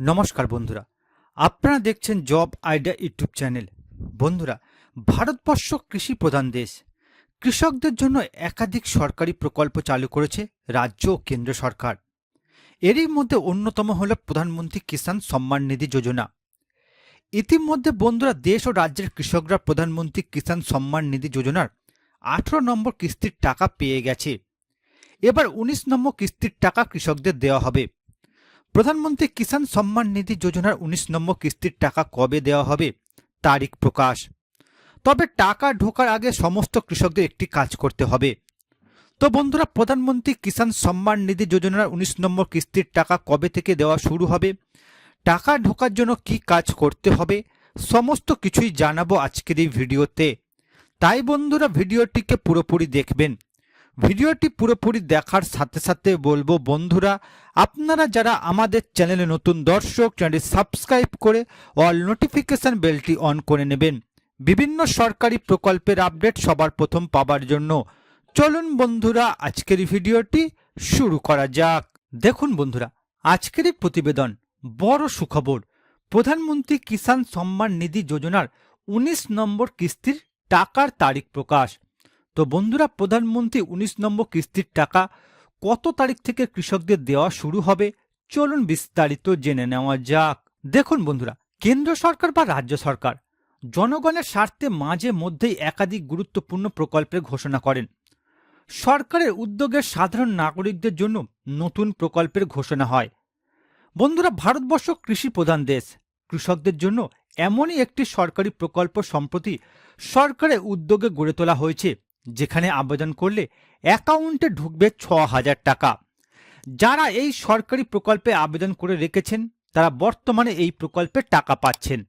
নমস্কার বন্ধুরা। আপনারা দেখছেন জব আইডিয়া ইউটিউব চ্যানেল। বন্ধুরা, ভারতবর্ষ কৃষি প্রধান দেশ। কৃষকদের জন্য একাধিক সরকারি প্রকল্প চালু করেছে রাজ্য ও কেন্দ্র সরকার। এরই মধ্যে অন্যতম হল প্রধানমন্ত্রী কিষাণ সম্মান নিধি যোজনা। ইতিমধ্যে বন্ধুরা, দেশ ও রাজ্যের কৃষকরা প্রধানমন্ত্রী কিষাণ সম্মান নিধি যোজনার আঠেরো নম্বর কিস্তির টাকা পেয়ে গেছে। এবার উনিশ নম্বর কিস্তির টাকা কৃষকদের দেওয়া হবে। প্রধানমন্ত্রী কিষাণ সম্মান নিধি যোজনার উনিশ নম্বর কিস্তির টাকা কবে দেওয়া হবে? তারিখ প্রকাশ। তবে টাকা ঢোকার আগে সমস্ত কৃষকদের একটি কাজ করতে হবে। তো বন্ধুরা, প্রধানমন্ত্রী কিষাণ সম্মান নিধি যোজনার উনিশ নম্বর কিস্তির টাকা কবে থেকে দেওয়া শুরু হবে? টাকা ঢোকার জন্য কি কাজ করতে হবে? সমস্ত কিছুই জানাব আজকের এই ভিডিওতে। তাই বন্ধুরা, ভিডিওটিকে পুরোপুরি দেখবেন। ভিডিওটি পুরোপুরি দেখার সাথে সাথে বলব, বন্ধুরা, আপনারা যারা আমাদের চ্যানেলে নতুন দর্শক, চ্যানেলটি সাবস্ক্রাইব করে অল নোটিফিকেশন বেলটি অন করে নেবেন। বিভিন্ন সরকারি প্রকল্পের আপডেট সবার প্রথম পাবার জন্য। চলুন, বন্ধুরা, আজকের ভিডিওটি শুরু করা যাক। দেখুন, বন্ধুরা, আজকের প্রতিবেদন বড় সুখবর। প্রধানমন্ত্রী কিষাণ সম্মান নিধি যোজনার উনিশ নম্বর কিস্তির টাকার তারিখ প্রকাশ। তো বন্ধুরা, প্রধানমন্ত্রী উনিশ নম্বর কিস্তির টাকা কত তারিখ থেকে কৃষকদের দেওয়া শুরু হবে? চলুন বিস্তারিত জেনে নেওয়া যাক। দেখুন বন্ধুরা, কেন্দ্র সরকার বা রাজ্য সরকার জনগণের স্বার্থে মাঝে মধ্যেই একাধিক গুরুত্বপূর্ণ প্রকল্পের ঘোষণা করেন। সরকারের উদ্যোগে সাধারণ নাগরিকদের জন্য নতুন প্রকল্পের ঘোষণা হয়। বন্ধুরা, ভারতবর্ষ কৃষি প্রধান দেশ। কৃষকদের জন্য এমনই একটি সরকারি প্রকল্প সম্প্রতি সরকারের উদ্যোগে গড়ে তোলা হয়েছে। যেখানে আবেদন করলে অ্যাকাউন্টে ঢুকবে ছ হাজার টাকা। যারা এই সরকারি প্রকল্পে আবেদন করে রেখেছেন, তারা বর্তমানে এই প্রকল্পে টাকা পাচ্ছেন।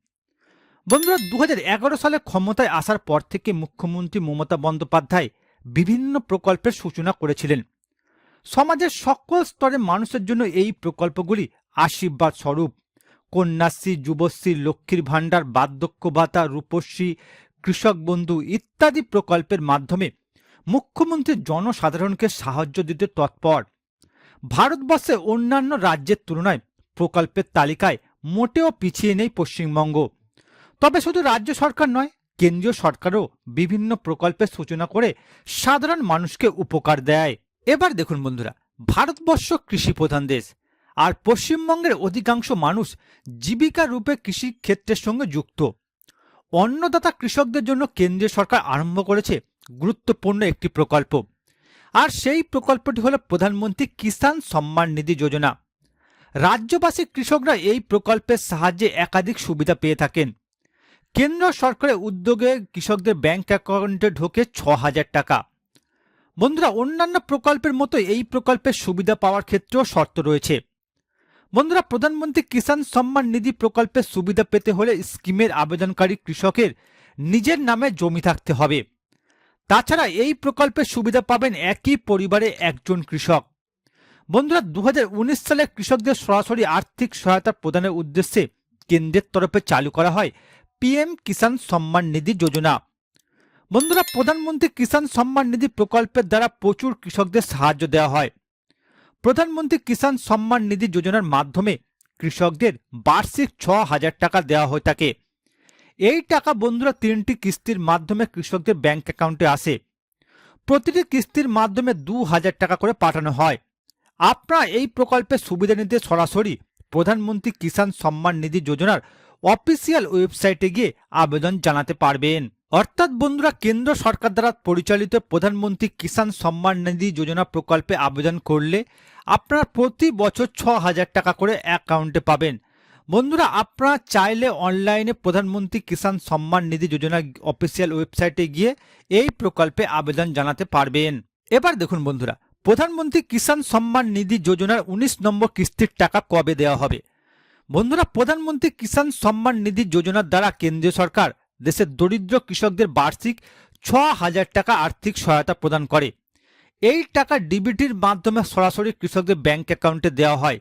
বন্ধুরা দু হাজার এগারো সালে ক্ষমতায় আসার পর থেকে মুখ্যমন্ত্রী মমতা বন্দ্যোপাধ্যায় বিভিন্ন প্রকল্পের সূচনা করেছিলেন। সমাজের সকল স্তরের মানুষের জন্য এই প্রকল্পগুলি আশীর্বাদ স্বরূপ। কন্যাশ্রী, যুবশ্রী, লক্ষ্মীর ভাণ্ডার, বার্ধক্য ভাতা, রূপশ্রী কৃষক বন্ধু ইত্যাদি প্রকল্পের মাধ্যমে মুখ্যমন্ত্রী জনসাধারণকে সাহায্য দিতে তৎপর। ভারতবর্ষে অন্যান্য রাজ্যের তুলনায় প্রকল্পের তালিকায় মোটেও পিছিয়ে নেই পশ্চিমবঙ্গ। তবে শুধু রাজ্য সরকার নয়, কেন্দ্রীয় সরকারও বিভিন্ন প্রকল্পের সূচনা করে সাধারণ মানুষকে উপকার দেয়। এবার দেখুন বন্ধুরা, ভারতবর্ষ কৃষি প্রধান দেশ, আর পশ্চিমবঙ্গের অধিকাংশ মানুষ জীবিকা রূপে কৃষি ক্ষেত্রের সঙ্গে যুক্ত। অন্নদাতা কৃষকদের জন্য কেন্দ্রীয় সরকার আরম্ভ করেছে গুরুত্বপূর্ণ একটি প্রকল্প। আর সেই প্রকল্পটি হল প্রধানমন্ত্রী কিষাণ সম্মান নিধি যোজনা। রাজ্যবাসী কৃষকরা এই প্রকল্পের সাহায্যে একাধিক সুবিধা পেয়ে থাকেন। কেন্দ্র সরকারের উদ্যোগে কৃষকদের ব্যাংক অ্যাকাউন্টে ঢোকে ছ হাজার টাকা। বন্ধুরা, অন্যান্য প্রকল্পের মতো এই প্রকল্পের সুবিধা পাওয়ার ক্ষেত্রেও শর্ত রয়েছে। বন্ধুরা, প্রধানমন্ত্রী কিষাণ সম্মান নিধি প্রকল্পের সুবিধা পেতে হলে স্কিমের আবেদনকারী কৃষকের নিজের নামে জমি থাকতে হবে। তাছাড়া এই প্রকল্পের সুবিধা পাবেন একই পরিবারে একজন কৃষক। বন্ধুরা দু হাজার উনিশ সালে কৃষকদের সরাসরি আর্থিক সহায়তা প্রদানের উদ্দেশ্যে কেন্দ্রের তরফে চালু করা হয় পিএম কিষাণ সম্মান নিধি যোজনা। বন্ধুরা, প্রধানমন্ত্রী কিষাণ সম্মান নিধি প্রকল্পের দ্বারা প্রচুর কৃষকদের সাহায্য দেওয়া হয়। প্রধানমন্ত্রী কিষাণ সম্মান নিধি যোজনার মাধ্যমে কৃষকদের বার্ষিক ছ হাজার টাকা দেওয়া হয়ে থাকে এই টাকা বন্ধুরা তিনটি কিস্তির মাধ্যমে কৃষকদের ব্যাংক অ্যাকাউন্টে আসে। প্রতিটি কিস্তির মাধ্যমে দু হাজার টাকা করে পাঠানো হয়। আপনারা এই প্রকল্পের সুবিধা নিতে সরাসরি প্রধানমন্ত্রী কিষাণ সম্মান নিধি যোজনার অফিসিয়াল ওয়েবসাইটে গিয়ে আবেদন জানাতে পারবেন। অর্থাৎ বন্ধুরা, কেন্দ্র সরকার দ্বারা পরিচালিত প্রধানমন্ত্রী কিষাণ সম্মান নিধি যোজনা প্রকল্পে আবেদন করলে আপনারা প্রতি বছর ছ হাজার টাকা করে অ্যাকাউন্টে পাবেন। বন্ধুরা, আপনারা চাইলে অনলাইনে প্রধানমন্ত্রী কিষাণ সম্মান নিধি যোজনা অফিসিয়াল ওয়েবসাইটে গিয়ে এই প্রকল্পে আবেদন জানাতে পারবেন। এবার দেখুন বন্ধুরা, প্রধানমন্ত্রী কিষাণ সম্মান নিধি যোজনার উনিশ নম্বর কিস্তির টাকা কবে দেওয়া হবে? বন্ধুরা, প্রধানমন্ত্রী কিষাণ সম্মান নিধি যোজনার দ্বারা কেন্দ্রীয় সরকার দেশের দরিদ্র কৃষকদের বার্ষিক ছ হাজার টাকা আর্থিক সহায়তা প্রদান করে। এই টাকা ডিবিটির মাধ্যমে সরাসরি কৃষকদের ব্যাংক অ্যাকাউন্টে দেওয়া হয়।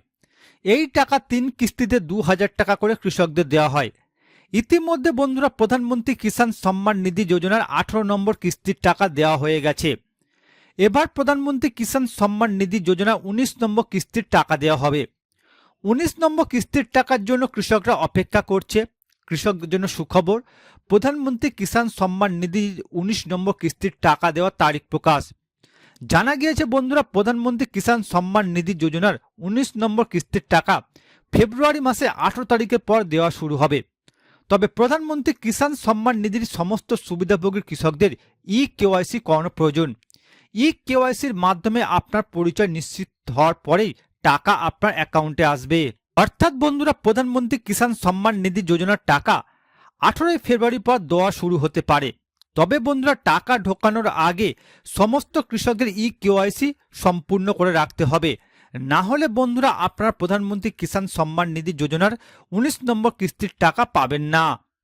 এই টাকা তিন কিস্তিতে দু হাজার টাকা করে কৃষকদের দেওয়া হয়। ইতিমধ্যে বন্ধুরা প্রধানমন্ত্রী কিষাণ সম্মান নিধি যোজনার আঠারো নম্বর কিস্তির টাকা দেওয়া হয়ে গেছে। এবার প্রধানমন্ত্রী কিষাণ সম্মান নিধি যোজনা উনিশ নম্বর কিস্তির টাকা দেওয়া হবে। উনিশ নম্বর কিস্তির টাকার জন্য কৃষকরা অপেক্ষা করছে। কৃষকদের জন্য সুখবর। প্রধানমন্ত্রী কিষাণ সম্মান নিধির উনিশ নম্বর কিস্তির টাকা দেওয়ার তারিখ প্রকাশ। জানা গিয়েছে, বন্ধুরা, প্রধানমন্ত্রী কিষাণ সম্মান নিধি যোজনার উনিশ নম্বর কিস্তির টাকা ফেব্রুয়ারি মাসে আঠেরো তারিখের পর দেওয়া শুরু হবে। তবে প্রধানমন্ত্রী কিষাণ সম্মান নিধির সমস্ত সুবিধাভোগী কৃষকদের ই কেওয়াইসি করানো প্রয়োজন। ই কেওয়াইসির মাধ্যমে আপনার পরিচয় নিশ্চিত হওয়ার পরেই টাকা আপনার অ্যাকাউন্টে আসবে। অর্থাৎ, বন্ধুরা, প্রধানমন্ত্রী কিষাণ সম্মান নিধি যোজনার টাকা আঠেরোই ফেব্রুয়ারি পর দেওয়া শুরু হতে পারে। তবে বন্ধুরা, টাকা ঢোকানোর আগে সমস্ত কৃষকদের ই কেওয়াইসি সম্পূর্ণ করে রাখতে হবে। না হলে বন্ধুরা, আপনার প্রধানমন্ত্রী কিষাণ সম্মান নিধি যোজনার উনিশ নম্বর কিস্তির টাকা পাবেন না।